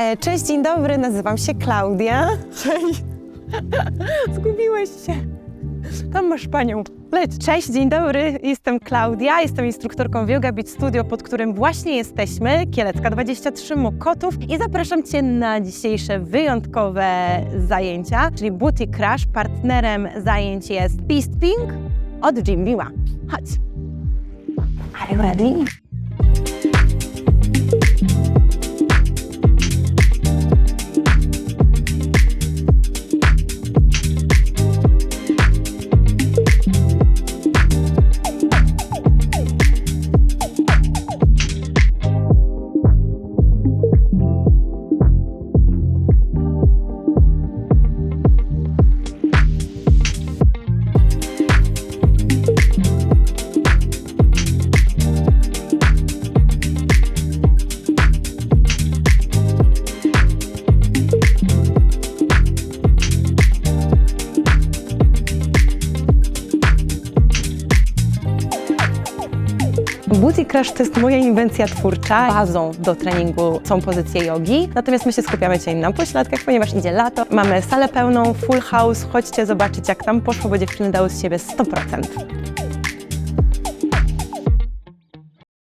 E, Cześć, dzień dobry, nazywam się Klaudia. Cześć. Zgubiłeś się. Tam masz panią. Leć. Cześć, dzień dobry, jestem Klaudia, jestem instruktorką w Yoga Beat Studio, pod którym właśnie jesteśmy, Kielecka 23 Mokotów i zapraszam Cię na dzisiejsze wyjątkowe zajęcia, czyli Booty Crash. Partnerem zajęć jest Beast Pink od Jim Biła. Chodź. Are you ready? Booty Crash to jest moja inwencja twórcza. Bazą do treningu są pozycje jogi, natomiast my się skupiamy dzisiaj na pośladkach, ponieważ idzie lato. Mamy salę pełną, full house. Chodźcie zobaczyć, jak tam poszło, bo dziewczyny dały z siebie 100%.